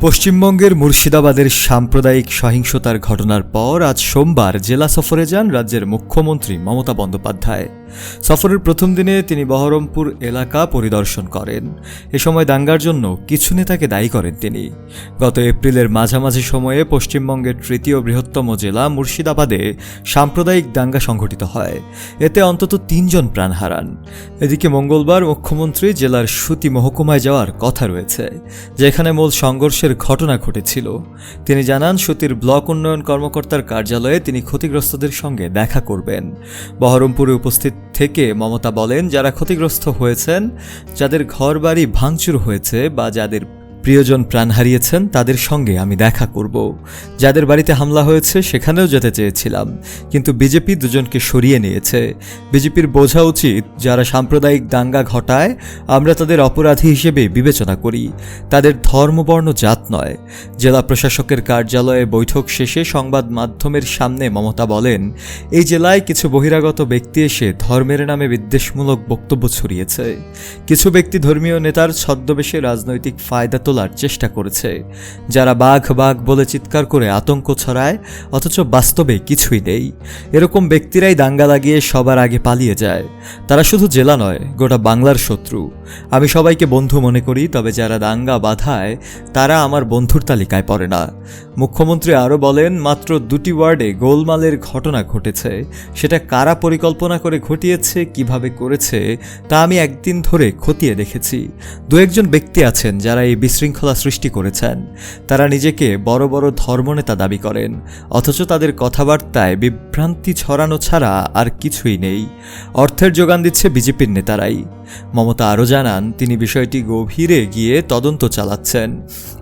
পশ্চিমবঙ্গের মুর্শিদাবাদের সাম্প্রদায়িক সহিংসতার ঘটনার পর আজ সোমবার জেলা সফরে যান রাজ্যের মুখ্যমন্ত্রী মমতা বন্দ্যোপাধ্যায়। সফরের প্রথম দিনে তিনি বহরমপুর এলাকা পরিদর্শন করেন। এ সময় দাঙ্গার জন্য কিছু নেতাকে দায়ী করেন তিনি। গত এপ্রিলের মাঝামাঝি সময়ে পশ্চিমবঙ্গের তৃতীয় বৃহত্তম জেলা মুর্শিদাবাদে সাম্প্রদায়িক দাঙ্গা সংঘটিত হয়। এতে অন্তত তিনজন প্রাণ হারান। এদিকে মঙ্গলবার মুখ্যমন্ত্রী জেলার সুতি মহকুমায় যাওয়ার কথা রয়েছে, যেখানে মূল সংঘর্ষের ঘটনা ঘটেছিল। তিনি জানান, সুতির ব্লক উন্নয়ন কর্মকর্তার কার্যালয়ে তিনি ক্ষতিগ্রস্তদের সঙ্গে দেখা করবেন। বহরমপুরে উপস্থিত থেকে মমতা বলেন যারা ক্ষতিগ্রস্ত হয়েছেন যাদের ঘরবাড়ি ভাঙচুর হয়েছে বা যাদের প্রিয়জন প্রাণ হারিয়েছেন, তাদের সঙ্গে আমি দেখা করব। যাদের বাড়িতে হামলা হয়েছে, সেখানেও যেতে চেয়েছিলাম। কিন্তু বিজেপি দুজনকে সরিয়ে নিয়েছে। বিজেপির বোঝা উচিত যারা সাম্প্রদায়িক দাঙ্গা ঘটায়, আমরা তাদের অপরাধী হিসেবে বিবেচনা করি। তাদের ধর্মবর্ণ জাত নয়। জেলা প্রশাসকের কার্যালয়ে বৈঠক শেষে সংবাদ মাধ্যমের সামনে মমতা বলেন, এই জেলায় কিছু বহিরাগত ব্যক্তি এসে ধর্মের নামে বিদ্বেষমূলক বক্তব্য ছড়িয়েছে। কিছু ব্যক্তি ধর্মীয় নেতার ছদ্মবেশে রাজনৈতিক ফায়দা তোলার চেষ্টা করেছে। যারা বাঘ বাঘ বলে চিৎকার করে আতঙ্ক ছড়ায়, অথচ বাস্তবে কিছুই নেই। এরকম ব্যক্তিরাই দাঙ্গা লাগিয়ে সবার আগে পালিয়ে যায়। তারা শুধু জেলা নয়, গোটা বাংলার শত্রু। আমি সবাইকে বন্ধু মনে করি, তবে যারা দাঙ্গা বাধায়, তারা আমার বন্ধুর তালিকায় পড়ে না। মুখ্যমন্ত্রী আরও বলেন, মাত্র দুটি ওয়ার্ডে গোলমালের ঘটনা ঘটেছে। সেটা কারা পরিকল্পনা করে ঘটিয়েছে, কীভাবে করেছে, তা আমি একদিন ধরে খতিয়ে দেখেছি। দু একজন ব্যক্তি আছেন যারা এই বিশৃঙ্খলা সৃষ্টি করেছেন। তারা নিজেকে বড় বড় ধর্মনেতা দাবি করেন, অথচ তাদের কথাবার্তায় বিভ্রান্তি ছড়ানো ছাড়া আর কিছুই নেই। অর্থের যোগান দিচ্ছে বিজেপির নেতারাই। মমতা আরও জানান, তিনি বিষয়টি গভীরে গিয়ে তদন্ত চালাচ্ছেন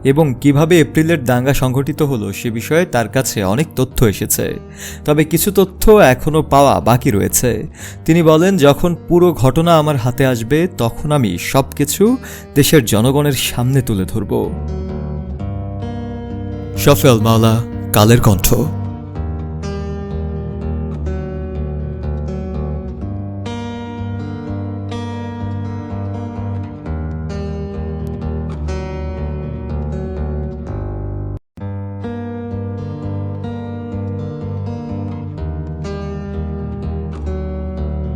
এবং কীভাবে এপ্রিলের দাঙ্গা সংঘটিত হলো সে বিষয়ে তার কাছে অনেক তথ্য এসেছে। তবে কিছু তথ্য এখনও পাওয়া বাকি রয়েছে। তিনি বলেন, যখন পুরো ঘটনা আমার হাতে আসবে, তখন আমি সব কিছু দেশের জনগণের সামনে তুলে ধরব? সফল মাওলা কালের কণ্ঠ।